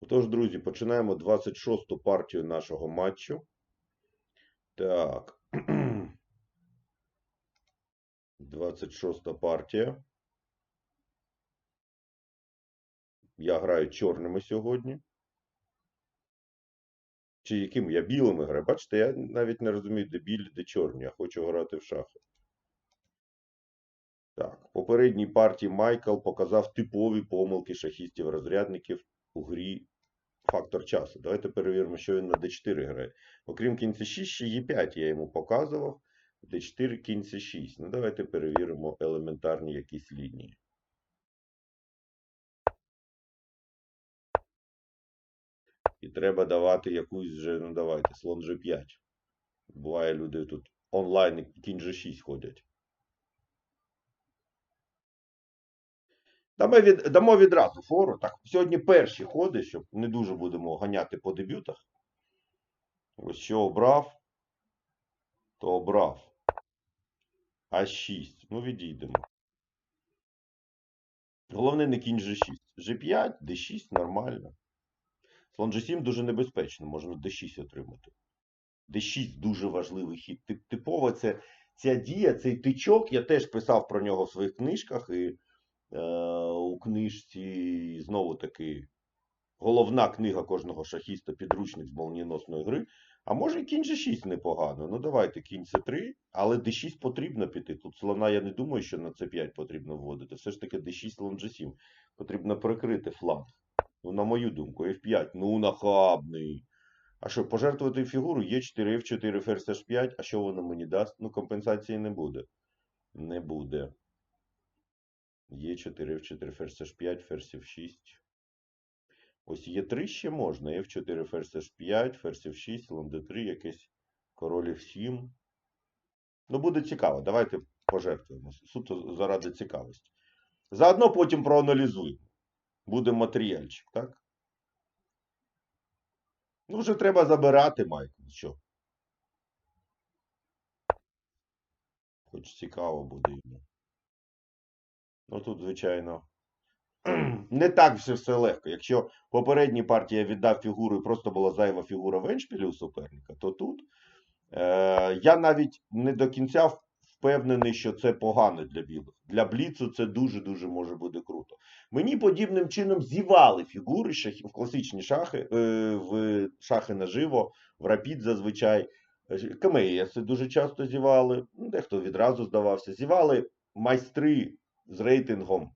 Отож, друзі, починаємо 26-ту партію нашого матчу. Так. 26-та партія. Я граю чорними сьогодні. Чи яким? Я білими граю. Бачите, я навіть не розумію, де білі, де чорні. Я хочу грати в шахи. Так, в попередній партії Майкл показав типові помилки шахістів-розрядників у грі фактор часу. Давайте перевіримо, що він на d4 грає. Окрім кінця 6, ще Е5 я йому показував. d4 кінця 6. Ну, давайте перевіримо елементарні якісь лінії. І треба давати якусь вже, ну давайте, слон G5. Буває, люди тут онлайн кінь G6 ходять. Дамо, від, дамо відразу фору. Так, сьогодні перші ходи, щоб не дуже будемо ганяти по дебютах. Ось що обрав, то обрав. А6. Ну, відійдемо. Головне не кінь G6. G5, D6 нормально. Слон G7 дуже небезпечно, можна D6 отримати. D6 дуже важливий хід. Тип- Типово це ця дія, цей тичок, я теж писав про нього в своїх книжках, і у книжці знову таки головна книга кожного шахіста підручник з молнієносної гри. А може і кінь G6 непогано. Ну давайте кінь C3, але D6 потрібно піти. Тут слона я не думаю, що на C5 потрібно вводити. Все ж таки D6 слон G7. Потрібно прикрити фланг. Ну, на мою думку, F5. Ну, нахабний. А що, пожертвувати фігуру? Є4, F4, ферзь H5. А що воно мені дасть? Ну, компенсації не буде. Не буде. Є4, F4, ферзь H5, ферзь F6. Ось Е3 ще можна. F4, ферзь H5, ферзь F6, слон D3, якийсь король F7. Ну, буде цікаво. Давайте пожертвуємо. Суто заради цікавості. Заодно потім проаналізуємо. Буде матеріальчик, так? Ну, вже треба забирати, Майкл. Що? Хоч цікаво буде йому. Ну, тут, звичайно, не так все все легко. Якщо попередній партії я віддав фігуру і просто була зайва фігура в еншпілі у суперника, то тут е, я навіть не до кінця впевнений, що це погано для білих. Для бліцу це дуже-дуже може бути круто. Мені подібним чином зівали фігури в класичні шахи, е, в шахи наживо, в рапід зазвичай. КМС дуже часто зівали, дехто відразу здавався. Зівали майстри з рейтингом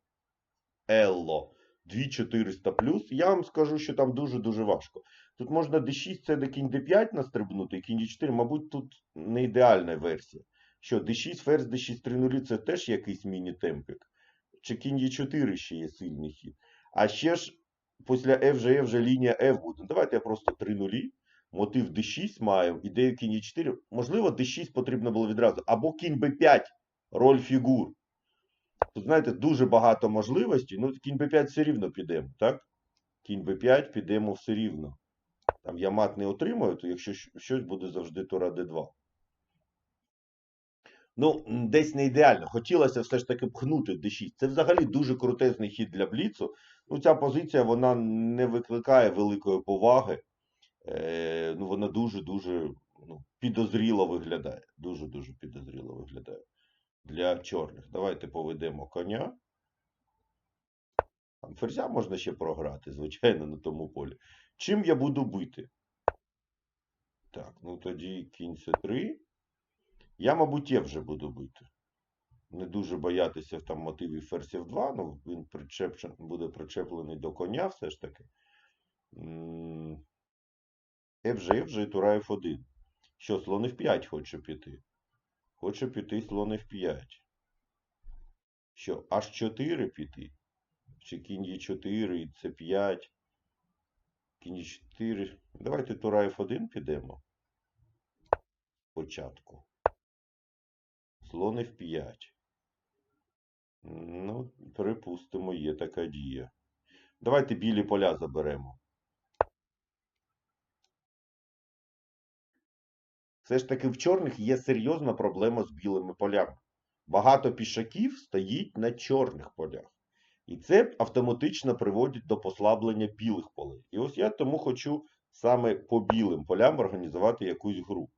Елло 2400 Я вам скажу, що там дуже-дуже важко. Тут можна d6, це до кінь d5 настрибнути, і кінь d4, мабуть, тут не ідеальна версія. Що d6, ферзь, d6, 3 нулі це теж якийсь міні-темпик. Чи кінь e4 ще є сильний хід. А ще ж після F вже, вже лінія F буде. Давайте я просто 3 нулі. Мотив d6 маю, ідею кінь e4. Можливо, d6 потрібно було відразу. Або кінь b5, роль фігур. Тут, знаєте, дуже багато можливостей. Ну, кінь b5 все рівно підемо, так? Кінь b5 підемо все рівно. Там я мат не отримаю, то якщо щось буде завжди тура d2. Ну, десь не ідеально. Хотілося все ж таки пхнути d6. Це взагалі дуже крутезний хід для бліцу. Ну, ця позиція вона не викликає великої поваги. Е, ну, вона дуже-дуже ну, підозріло виглядає. Дуже-дуже для чорних. Давайте поведемо коня. Там ферзя можна ще програти, звичайно, на тому полі. Чим я буду бити? Так, ну тоді кінь c3. Я, мабуть, є вже буду бити. Не дуже боятися там мотивів ферзів 2, ну він причепчен, буде причеплений до коня все ж таки. М, F же, F же і тура F1. Що, слон F5 хоче піти? Хоче піти слон F5. Що, H4 піти? Чи кінь Е4 і С5? Кінь Е4. Давайте тура F1 підемо. Спочатку. Слон F5. Ну, припустимо, є така дія. Давайте білі поля заберемо. Все ж таки в чорних є серйозна проблема з білими полями. Багато пішаків стоїть на чорних полях. І це автоматично приводить до послаблення білих полей. І ось я тому хочу саме по білим полям організувати якусь гру.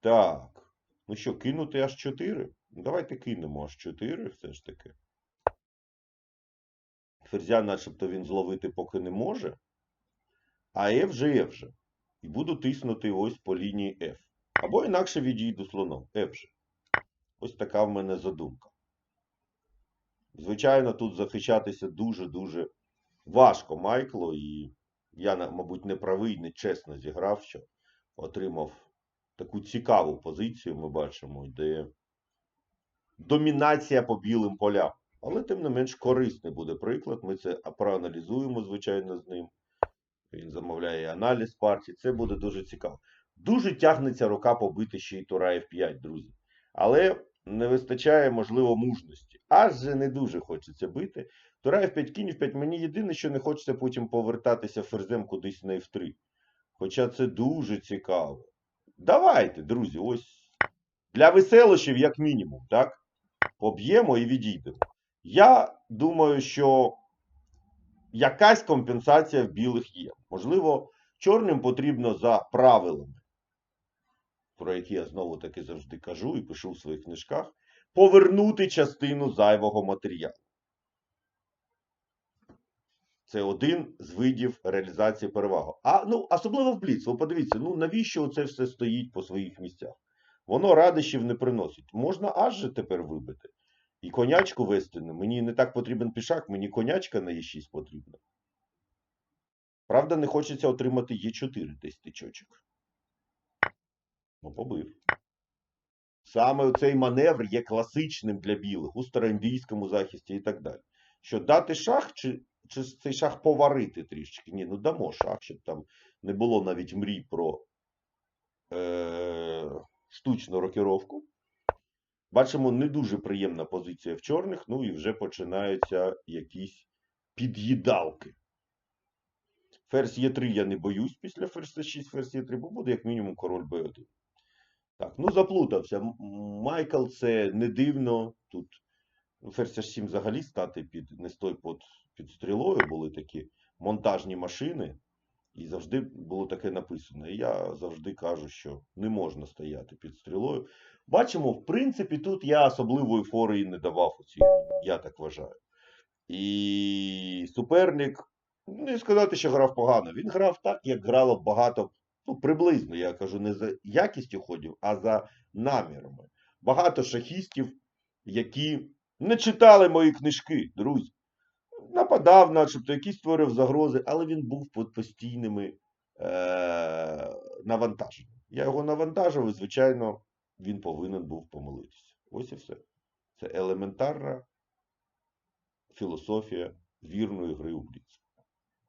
Так. Ну що, кинути аж 4? Ну, давайте кинемо аж 4 все ж таки. Ферзя, начебто, він зловити поки не може. А F же F же. І буду тиснути ось по лінії F. Або інакше відійду слоном. F. Ось така в мене задумка. Звичайно, тут захищатися дуже-дуже важко Майклу. І я, мабуть, не правий, не чесно зіграв, що отримав таку цікаву позицію, ми бачимо, де домінація по білим полям. Але, тим не менш, корисний буде приклад. Ми це проаналізуємо, звичайно, з ним. Він замовляє аналіз партії. Це буде дуже цікаво. Дуже тягнеться рука побити ще й Тура F5, друзі. Але не вистачає, можливо, мужності. Аж же не дуже хочеться бити. Тура F5 кінь F5. Мені єдине, що не хочеться потім повертатися ферзем кудись на F3. Хоча це дуже цікаво. Давайте, друзі, ось для веселощів, як мінімум, так? Поб'ємо і відійдемо. Я думаю, що якась компенсація в білих є. Можливо, чорним потрібно за правилами, про які я знову таки завжди кажу і пишу в своїх книжках, повернути частину зайвого матеріалу. Це один з видів реалізації переваги. А ну, особливо в Бліц. Ви подивіться, ну навіщо це все стоїть по своїх місцях? Воно радощів не приносить. Можна аж же тепер вибити. І конячку вести. Мені не так потрібен пішак, мені конячка на Е6 потрібна. Правда, не хочеться отримати Е4 десь тичочок. Ну, побив. Саме цей маневр є класичним для білих у староіндійському захисті і так далі. Що дати шах, чи, чи цей шах поварити трішки? Ні, ну дамо шах, щоб там не було навіть мрій про е- штучну рокіровку. Бачимо, не дуже приємна позиція в чорних, ну і вже починаються якісь під'їдалки. Ферзь Е3 я не боюсь після ферзь 6 ферзь Е3, бо буде як мінімум король Б1. Так, ну заплутався. Майкл це не дивно. Тут ну, ферзь H7 взагалі стати під не стой під, під стрілою були такі монтажні машини. І завжди було таке написано. І я завжди кажу, що не можна стояти під стрілою. Бачимо, в принципі, тут я особливої фори не давав у цій я так вважаю. І суперник, не сказати, що грав погано. Він грав так, як грало багато, ну, приблизно, я кажу, не за якістю ходів, а за намірами. Багато шахістів, які не читали мої книжки, друзі. Нападав, начебто, якісь створив загрози, але він був під постійними е- навантаженнями. Я його навантажив, і, звичайно, він повинен був помилитися. Ось і все. Це елементарна філософія вірної гри у Бліц.